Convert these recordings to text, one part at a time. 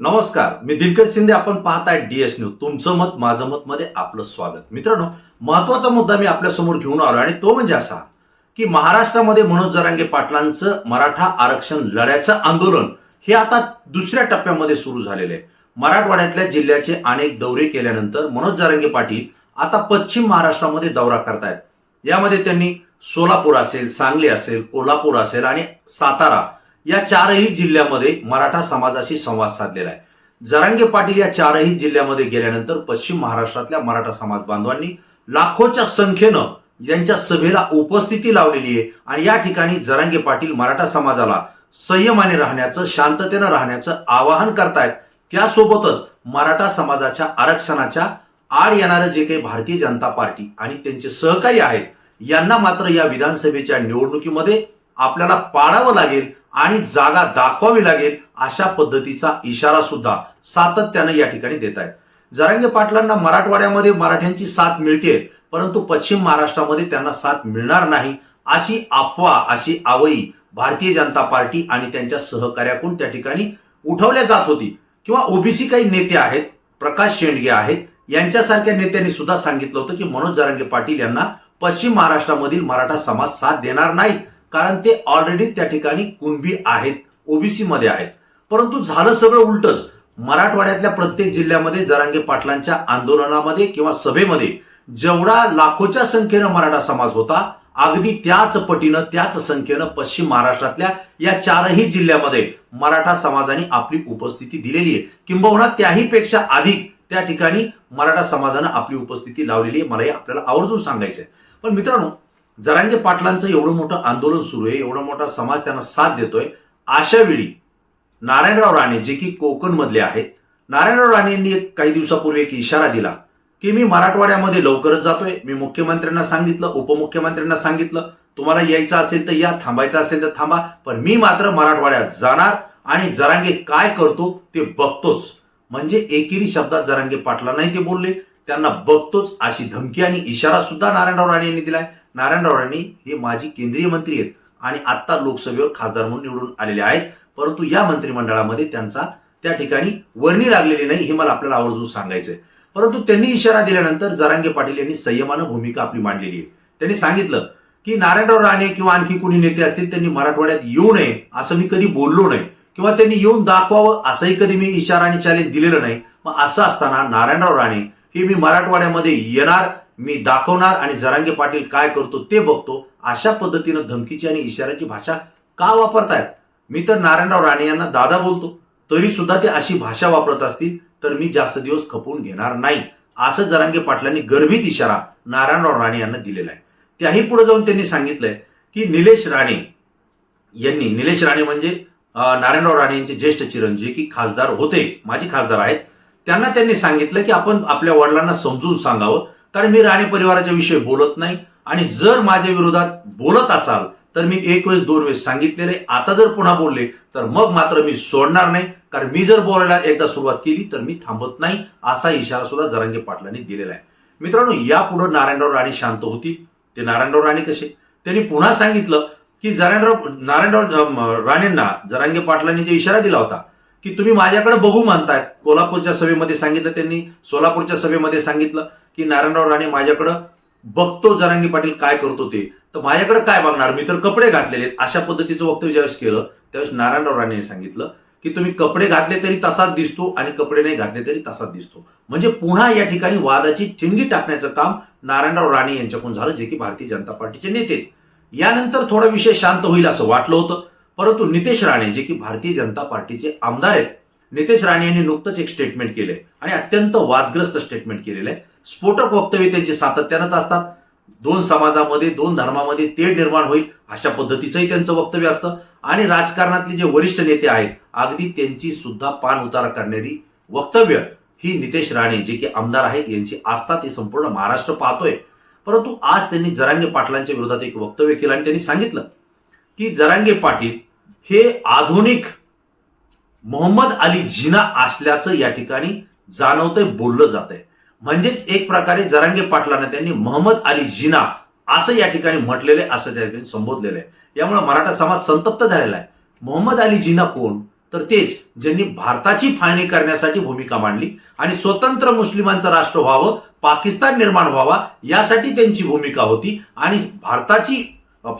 नमस्कार मी दिलकर शिंदे आपण पाहताय डीएस न्यूज तुमचं मत माझं मत मध्ये आपलं स्वागत. मित्रांनो महत्त्वाचा मुद्दा मी आपल्यासमोर घेऊन आलो आणि तो म्हणजे असा की महाराष्ट्रामध्ये मनोज जरांगे पाटलांचं मराठा आरक्षण लढ्याचं आंदोलन हे आता दुसऱ्या टप्प्यामध्ये सुरू झालेलं आहे. मराठवाड्यातल्या जिल्ह्याचे अनेक दौरे केल्यानंतर मनोज जरांगे पाटील आता पश्चिम महाराष्ट्रामध्ये दौरा करतायत. यामध्ये त्यांनी सोलापूर असेल सांगली असेल कोल्हापूर असेल आणि सातारा या चारही जिल्ह्यामध्ये मराठा समाजाशी संवाद साधलेला आहे. जरांगे पाटील या चारही जिल्ह्यामध्ये गेल्यानंतर पश्चिम महाराष्ट्रातल्या मराठा समाज बांधवांनी लाखोच्या संख्येनं यांच्या सभेला उपस्थिती लावलेली आहे आणि या ठिकाणी जरांगे पाटील मराठा समाजाला संयमाने राहण्याचं शांततेनं राहण्याचं आवाहन करतायत. त्यासोबतच मराठा समाजाच्या आरक्षणाच्या आड येणारं जे काही भारतीय जनता पार्टी आणि त्यांचे सहकारी आहेत यांना मात्र या विधानसभेच्या निवडणुकीमध्ये आपल्याला पाडावं लागेल आणि जागा दाखवावी लागेल अशा पद्धतीचा इशारा सुद्धा सातत्यानं या ठिकाणी देत आहेत. जरांगे पाटलांना मराठवाड्यामध्ये मराठ्यांची साथ मिळते परंतु पश्चिम महाराष्ट्रामध्ये त्यांना साथ मिळणार नाही अशी अफवा अशी आवई भारतीय जनता पार्टी आणि त्यांच्या सहकार्याकडून त्या ठिकाणी उठवल्या जात होती. किंवा ओबीसी काही नेते आहेत प्रकाश शेंडगे आहेत यांच्यासारख्या नेत्यांनी सुद्धा सांगितलं होतं की मनोज जरांगे पाटील यांना पश्चिम महाराष्ट्रामधील मराठा समाज साथ देणार नाहीत. कारण ते ऑलरेडी त्या ठिकाणी कुणबी आहेत ओबीसी मध्ये आहेत. परंतु झालं सगळं उलटच. मराठवाड्यातल्या प्रत्येक जिल्ह्यामध्ये जरांगे पाटलांच्या आंदोलनामध्ये किंवा सभेमध्ये जेवढा लाखोच्या संख्येनं मराठा समाज होता अगदी त्याच पटीनं त्याच संख्येनं पश्चिम महाराष्ट्रातल्या या चारही जिल्ह्यामध्ये मराठा समाजाने आपली उपस्थिती दिलेली आहे. किंबहुना त्याही पेक्षा अधिक त्या ठिकाणी मराठा समाजानं आपली उपस्थिती लावलेली आहे. मला हे आपल्याला आवर्जून सांगायचं आहे पण मित्रांनो जरांगे पाटलांचं एवढं मोठं आंदोलन सुरू आहे एवढा मोठा समाज त्यांना साथ देतोय. अशा वेळी नारायणराव राणे जे की कोकण मधले आहेत नारायणराव राणे यांनी एक काही दिवसापूर्वी एक इशारा दिला की मी मराठवाड्यामध्ये लवकरच जातोय. मी मुख्यमंत्र्यांना सांगितलं उपमुख्यमंत्र्यांना सांगितलं. तुम्हाला यायचं असेल तर या थांबायचं असेल तर थांबा पण मी मात्र मराठवाड्यात जाणार आणि जरांगे काय करतो ते बघतोच. म्हणजे एकेरी शब्दात जरांगे पाटलांनाही ते बोलले त्यांना बघतोच अशी धमकी आणि इशारा सुद्धा नारायणराव राणे यांनी दिलाय. नारायणराव राणे हे माजी केंद्रीय मंत्री आहेत आणि आता लोकसभेवर खासदार म्हणून निवडून आलेले आहेत. परंतु या मंत्रिमंडळामध्ये त्यांचा त्या ठिकाणी वर्णी लागलेली नाही हे मला आपल्याला आवर्जून सांगायचंय. परंतु त्यांनी इशारा दिल्यानंतर जरांगे पाटील यांनी संयमानं भूमिका आपली मांडलेली आहे. त्यांनी सांगितलं की नारायणराव राणे किंवा आणखी कोणी नेते असतील त्यांनी मराठवाड्यात येऊ नये असं मी कधी बोललो नाही. किंवा त्यांनी येऊन दाखवावं असंही कधी मी इशारा आणि चॅलेंज दिलेलं नाही. मग असं असताना नारायणराव राणे हे मी मराठवाड्यामध्ये येणार मी दाखवणार आणि जरांगे पाटील काय करतो ते बघतो अशा पद्धतीनं धमकीची आणि इशाऱ्याची भाषा का वापरतायत? मी तर नारायणराव राणे यांना दादा बोलतो तरी सुद्धा ते अशी भाषा वापरत असतील तर मी जास्त दिवस खपवून घेणार नाही असं जरांगे पाटलांनी गर्भित इशारा नारायणराव राणे यांना दिलेला आहे. त्याही पुढे जाऊन त्यांनी सांगितलंय की निलेश राणे यांनी निलेश राणे म्हणजे नारायणराव राणे यांचे ज्येष्ठ चिरंजीव की खासदार होते माजी खासदार आहेत त्यांना त्यांनी सांगितलं की आपण आपल्या वडिलांना समजून सांगावं कारण मी राणे परिवाराच्या विषयी बोलत नाही. आणि जर माझ्या विरोधात बोलत असाल तर मी एक वेळेस दोन वेळेस सांगितलेले. आता जर पुन्हा बोलले तर मग मात्र मी सोडणार नाही. कारण मी जर बोलायला एकदा सुरुवात केली तर मी थांबत नाही. असा इशारा सुद्धा जरांगे पाटलांनी दिलेला आहे. मित्रांनो यापुढे नारायणराव राणे शांत होती ते नारायणराव राणे कसे? त्यांनी पुन्हा सांगितलं की जरांगराव नारायणराव राणेंना जरांगे पाटलांनी जे इशारा दिला होता की तुम्ही माझ्याकडे बघू मानतायत. कोल्हापूरच्या सभेमध्ये सांगितलं त्यांनी सोलापूरच्या सभेमध्ये सांगितलं की नारायणराव राणे माझ्याकडं बघतो जरांगी पाटील काय करतो ते. तर माझ्याकडे काय बघणार? मी तर कपडे घातलेले आहेत. अशा पद्धतीचं वक्तव्य ज्यावेळेस केलं त्यावेळेस नारायणराव राणे सांगितलं की तुम्ही कपडे घातले तरी तसाच दिसतो आणि कपडे नाही घातले तरी तसाच दिसतो. म्हणजे पुन्हा या ठिकाणी वादाची ठिणगी टाकण्याचं काम नारायणराव राणे यांच्याकडून झालं जे की भारतीय जनता पार्टीचे नेते यानंतर थोडा विषय शांत होईल असं वाटलं होतं. परंतु नितेश राणे जे की भारतीय जनता पार्टीचे आमदार आहेत नितेश राणे यांनी नुकतंच एक स्टेटमेंट केलंय आणि अत्यंत वादग्रस्त स्टेटमेंट केलेलं आहे. स्फोटक वक्तव्य त्यांची सातत्यानंच असतात. दोन समाजामध्ये दोन धर्मामध्ये तेढ निर्माण होईल अशा पद्धतीचंही त्यांचं वक्तव्य असतं. आणि राजकारणातले जे वरिष्ठ नेते आहेत अगदी त्यांची सुद्धा पान उतारा करणारी वक्तव्य ही नितेश राणे जे की आमदार आहेत यांची आस्था ते संपूर्ण महाराष्ट्र पाहतोय. परंतु आज त्यांनी जरांगे पाटलांच्या विरोधात एक वक्तव्य केलं आणि त्यांनी सांगितलं की जरांगे पाटील हे आधुनिक मोहम्मद अली जिना असल्याचं या ठिकाणी जाणवतंय बोललं जात आहे म्हणजेच एक प्रकारे जरांगे पाटलांना त्यांनी मोहम्मद अली जिना असं या ठिकाणी म्हटलेलं आहे असं त्या ठिकाणी संबोधलेलं आहे. यामुळे मराठा समाज संतप्त झालेला आहे. मोहम्मद अली जिना कोण? तर तेच ज्यांनी भारताची फाळणी करण्यासाठी भूमिका मांडली आणि स्वतंत्र मुस्लिमांचं राष्ट्र व्हावं पाकिस्तान निर्माण व्हावा यासाठी त्यांची भूमिका होती आणि भारताची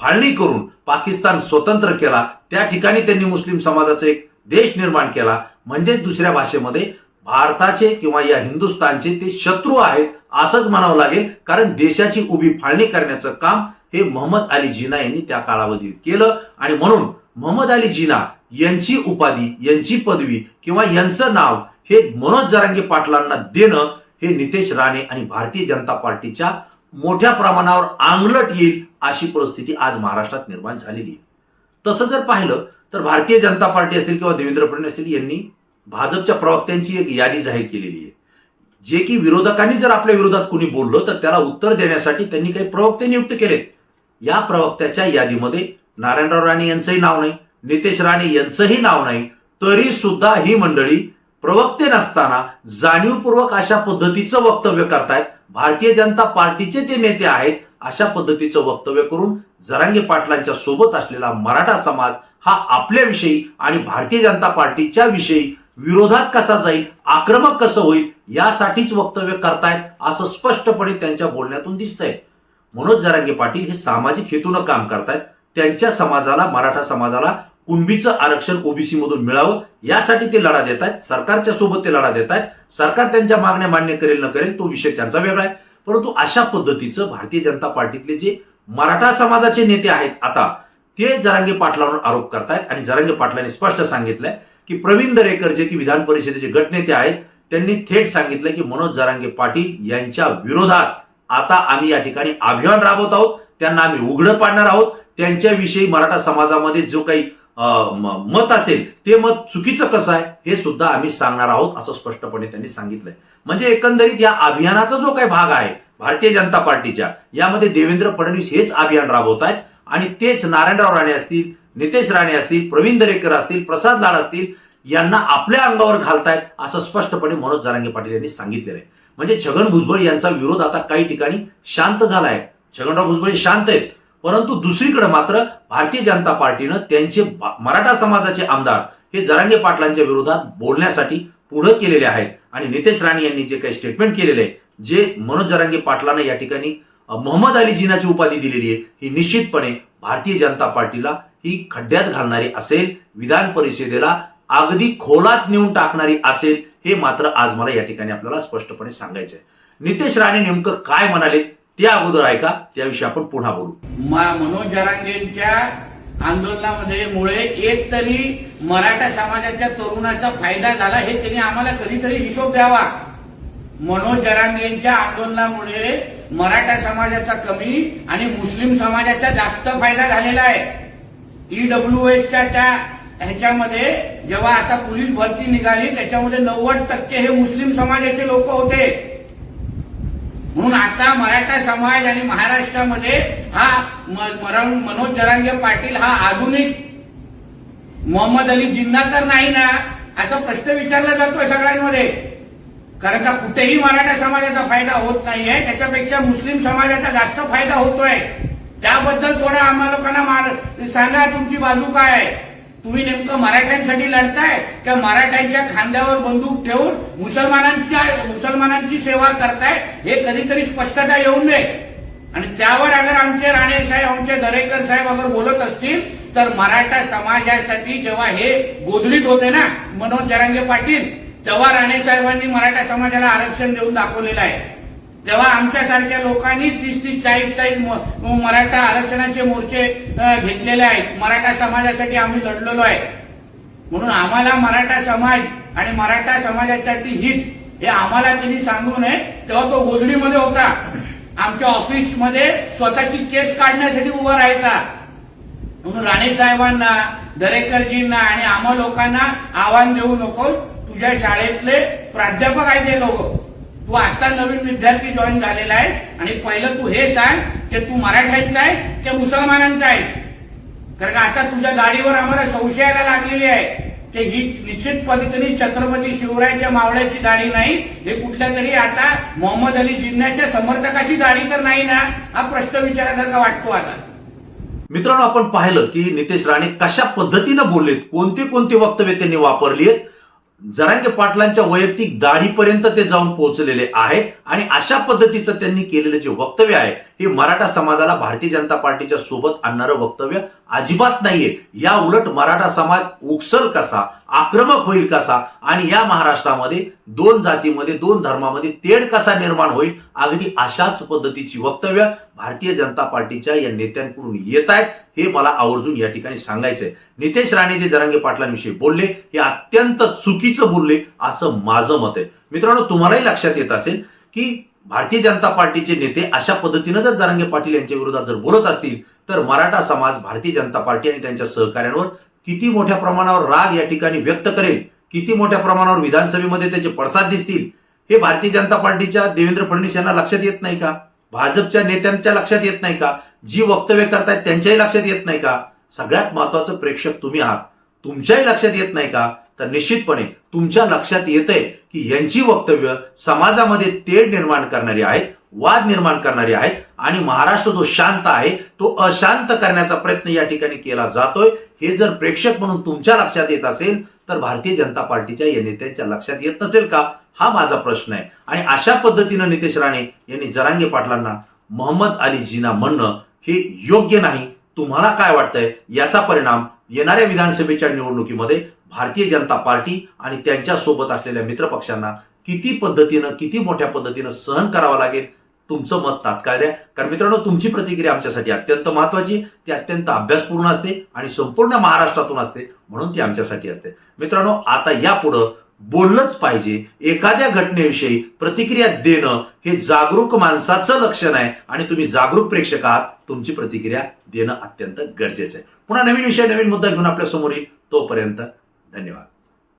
फाळणी करून पाकिस्तान स्वतंत्र केला त्या ठिकाणी त्यांनी मुस्लिम समाजाचा एक देश निर्माण केला. म्हणजेच दुसऱ्या भाषेमध्ये भारताचे किंवा या हिंदुस्थानचे ते शत्रू आहेत असंच म्हणावं लागेल कारण देशाची उभी फाळणी करण्याचं काम हे मोहम्मद अली जिना यांनी त्या कालावधीत केलं. आणि म्हणून मोहम्मद अली जिना यांची उपाधी यांची पदवी किंवा यांचं नाव हे मनोज जरांगे पाटलांना देणं हे नितेश राणे आणि भारतीय जनता पार्टीच्या मोठ्या प्रमाणावर आंगलट येईल अशी परिस्थिती आज महाराष्ट्रात निर्माण झालेली आहे. तसं जर पाहिलं तर भारतीय जनता पार्टी असेल किंवा देवेंद्र फडणवीस असेल यांनी भाजपच्या प्रवक्त्यांची एक यादी जाहीर केलेली आहे. जे की विरोधकांनी जर आपल्या विरोधात कुणी बोललं तर त्याला उत्तर देण्यासाठी त्यांनी काही प्रवक्ते नियुक्त केले या प्रवक्त्याच्या यादीमध्ये नारायणराव राणे यांचंही नाव नाही नितेश राणे यांचंही नाव नाही तरी सुद्धा ही मंडळी प्रवक्ते नसताना जाणीवपूर्वक अशा पद्धतीचं वक्तव्य करतायत भारतीय जनता पार्टीचे ते नेते आहेत अशा पद्धतीचं वक्तव्य करून जरांगे पाटलांच्या सोबत असलेला मराठा समाज हा आपल्याविषयी आणि भारतीय जनता पार्टीच्या विषयी विरोधात कसा जाईल आक्रमक कसं होईल यासाठीच वक्तव्य करतायत असं स्पष्टपणे त्यांच्या बोलण्यातून दिसतंय. मनोज जरांगे पाटील हे सामाजिक हेतूनं काम करतायत. त्यांच्या समाजाला मराठा समाजाला कुणबीचं आरक्षण ओबीसी मधून मिळावं यासाठी ते लढा देत आहेत. सरकारच्या सोबत ते लढा देत आहेत. सरकार त्यांच्या मागण्या मान्य करेल न करेल तो विषय त्यांचा वेगळा आहे. परंतु अशा पद्धतीचं भारतीय जनता पार्टीतले जे मराठा समाजाचे नेते आहेत आता ते जरांगे पाटलांवर आरोप करतायत. आणि जरांगे पाटलांनी स्पष्ट सांगितलंय की प्रवीण दरेकर जे की विधान परिषदेचे गटनेते आहेत त्यांनी थेट सांगितलं की मनोज जरांगे पाटील यांच्या विरोधात आता आम्ही या ठिकाणी अभियान राबवत आहोत. त्यांना आम्ही उघडं पाडणार आहोत. त्यांच्याविषयी मराठा समाजामध्ये जो काही मत असेल ते मत चुकीचं कसं आहे हे सुद्धा आम्ही सांगणार आहोत असं स्पष्टपणे त्यांनी सांगितलंय. म्हणजे एकंदरीत या अभियानाचा जो काही भाग आहे भारतीय जनता पार्टीच्या यामध्ये देवेंद्र फडणवीस हेच अभियान राबवत आहेत. आणि तेच नारायणराव राणे असतील नितेश राणे असतील प्रवीण दरेकर असतील प्रसाद लाड असतील यांना आपल्या अंगावर घालतायत असं स्पष्टपणे मनोज जरांगे पाटील यांनी सांगितलेलं आहे. म्हणजे छगन भुजबळ यांचा विरोध आता काही ठिकाणी शांत झाला आहे छगनराव भुजबळ हे शांत आहेत. परंतु दुसरीकडे मात्र भारतीय जनता पार्टीनं त्यांचे मराठा समाजाचे आमदार हे जरांगे पाटलांच्या विरोधात बोलण्यासाठी पुढे केलेले आहेत. आणि नितेश राणे यांनी जे काही स्टेटमेंट केलेले आहे जे मनोज जरांगे पाटलांना या ठिकाणी मोहम्मद अली जिनाची उपाधी दिलेली आहे ही निश्चितपणे भारतीय जनता पार्टीला ही खड्ड्यात घालणारी असेल विधान परिषदेला अगदी खोलात नेऊन टाकणारी असेल हे मात्र आज मला या ठिकाणी आपल्याला स्पष्टपणे सांगायचं आहे नितेश राणे नेमकं काय म्हणाले त्या अगोदर ऐका त्याविषयी आपण पुन्हा बोलू. मनोज जरांगेंच्या आंदोलनामध्ये मुळे एक तरी मराठा समाजाच्या तरुणाचा फायदा झाला हे त्यांनी आम्हाला कधीतरी हिशोब द्यावा. मनोज जरांगेंच्या आंदोलनामुळे मराठा समाजाचा कमी आणि मुस्लिम समाजाचा जास्त फायदा झालेला आहे. ईडब्ल्यू एसच्या त्या ह्याच्यामध्ये जेव्हा आता पोलीस भरती निघाली त्याच्यामध्ये नव्वद टक्के हे मुस्लिम समाजाचे लोक होते. म्हणून आता मराठा समाज आणि महाराष्ट्रामध्ये हा मरण- मनोज जरांगे पाटील हा आधुनिक मोहम्मद अली जिन्ना तर नाही ना असा प्रश्न विचारला जातोय सगळ्यांमध्ये. कारण का कुठेही मराठा समाजाचा फायदा होत नाहीये त्याच्यापेक्षा मुस्लिम समाजाचा जास्त फायदा होतोय. त्याबद्दल थोडं आम्हा लोकांना सांगा तुमची बाजू काय आहे. तुम्ही नेमकं मराठ्यांसाठी लढताय? का मराठ्यांच्या खांद्यावर बंदूक ठेवून मुसलमानांच्या मुसलमानांची सेवा करताय? हे कधीतरी स्पष्टता येऊन नये. आणि त्यावर अगर आमचे राणे साहेब आमचे दरेकर साहेब अगर बोलत असतील तर मराठा समाजासाठी जेव्हा हे गोधलीत होते ना मनोज जरांगे पाटील तेव्हा राणे साहेबांनी मराठा समाजाला आरक्षण देऊन दाखवलेलं आहे. तेव्हा आमच्यासारख्या लोकांनी तीस तीस चाळीस चाळीस मराठा आरक्षणाचे मोर्चे घेतलेले आहेत. मराठा समाजासाठी आम्ही लढलेलो आहे. म्हणून आम्हाला मराठा समाज आणि मराठा समाजासाठी हित हे आम्हाला त्यांनी सांगू नये. तेव्हा तो गोधडीमध्ये होता. आमच्या ऑफिसमध्ये स्वतःची केस काढण्यासाठी उभा राहायचा. म्हणून राणे साहेबांना दरेकरजींना आणि आम्हा लोकांना आव्हान देऊ नको तुझ्या शाळेतले प्राध्यापक आहेत ते लोक. तू आता नवीन विद्यार्थी जॉईन झालेला आहे आणि पहिलं तू हे सांग की तू मराठ्यांचा आहे की मुसलमानांचा आहे? कारण का आता तुझ्या गाडीवर आम्हाला संशयाला लागलेली आहे की ही निश्चित पद्धतीने छत्रपती शिवरायाच्या मावळ्याची गाडी नाही हे कुठल्या तरी आता मोहम्मद अली जिन्नाच्या समर्थकाची गाडी तर नाही ना? हा प्रश्न विचारासारखा वाटतो आता. मित्रांनो आपण पाहिलं की नितेश राणे कशा पद्धतीनं बोललेत? कोणते कोणते वक्तव्य त्यांनी वापरली आहेत जरांगे पाटलांच्या वैयक्तिक दाढीपर्यंत ते जाऊन पोहोचलेले आहेत आणि अशा पद्धतीचं त्यांनी केलेलं जे वक्तव्य आहे हे मराठा समाजाला भारतीय जनता पार्टीच्या सोबत आणणारं वक्तव्य अजिबात नाहीये. या उलट मराठा समाज उकसल कसा आक्रमक होईल कसा आणि या महाराष्ट्रामध्ये दोन जातीमध्ये दोन धर्मामध्ये तेढ कसा निर्माण होईल अगदी अशाच पद्धतीची वक्तव्य भारतीय जनता पार्टीच्या या नेत्यांकडून येत आहेत हे मला आवर्जून या ठिकाणी सांगायचंय. नितेश राणे जे जरांगे पाटलांविषयी बोलले हे अत्यंत चुकीचं बोलले असं माझं मत आहे. मित्रांनो तुम्हालाही लक्षात येत असेल की भारतीय जनता पार्टीचे नेते अशा पद्धतीनं जर जरांगे पाटील यांच्या विरोधात जर बोलत असतील तर मराठा समाज भारतीय जनता पार्टी आणि त्यांच्या सहकार्यांवर किती मोठ्या प्रमाणावर राग या ठिकाणी व्यक्त करेल किती मोठ्या प्रमाणावर विधानसभेमध्ये त्याचे पडसाद दिसतील हे भारतीय जनता पार्टीच्या देवेंद्र फडणवीस यांना लक्षात येत नाही का? भाजपच्या नेत्यांच्या लक्षात येत नाही का? जी वक्तव्य करतायत त्यांच्याही लक्षात येत नाही का? सगळ्यात महत्वाचं प्रेक्षक तुम्ही आहात. तुमच्याही लक्षात येत नाही का? तर निश्चितपणे तुमच्या लक्षात येतंय की यांची वक्तव्य समाजामध्ये तेढ निर्माण करणारी आहेत वाद निर्माण करणारी आहेत आणि महाराष्ट्र जो शांत आहे तो अशांत करण्याचा प्रयत्न या ठिकाणी केला जातोय. हे जर प्रेक्षक म्हणून तुमच्या लक्षात येत असेल तर भारतीय जनता पार्टीच्या या नेत्यांच्या लक्षात येत नसेल का? हा माझा प्रश्न आहे. आणि अशा पद्धतीनं नितेश राणे यांनी जरांगे पाटलांना मोहम्मद अली जीना म्हणणं हे योग्य नाही. तुम्हाला काय वाटतंय? याचा परिणाम येणाऱ्या विधानसभेच्या निवडणुकीमध्ये भारतीय जनता पार्टी आणि त्यांच्यासोबत असलेल्या मित्रपक्षांना किती पद्धतीनं किती मोठ्या पद्धतीनं सहन करावं लागेल? तुमचं मत तात्काळ द्या. कारण मित्रांनो तुमची प्रतिक्रिया आमच्यासाठी अत्यंत महत्वाची ती अत्यंत अभ्यासपूर्ण असते आणि संपूर्ण महाराष्ट्रातून असते म्हणून ती आमच्यासाठी असते. मित्रांनो आता यापुढं बोललंच पाहिजे. एखाद्या घटनेविषयी प्रतिक्रिया देणं हे जागरूक माणसाचं लक्षण आहे आणि तुम्ही जागरूक प्रेक्षक आहात तुमची प्रतिक्रिया देणं अत्यंत गरजेचं आहे. पुन्हा नवीन विषय नवीन मुद्दा घेऊन आपल्यासमोर येईल. तोपर्यंत धन्यवाद.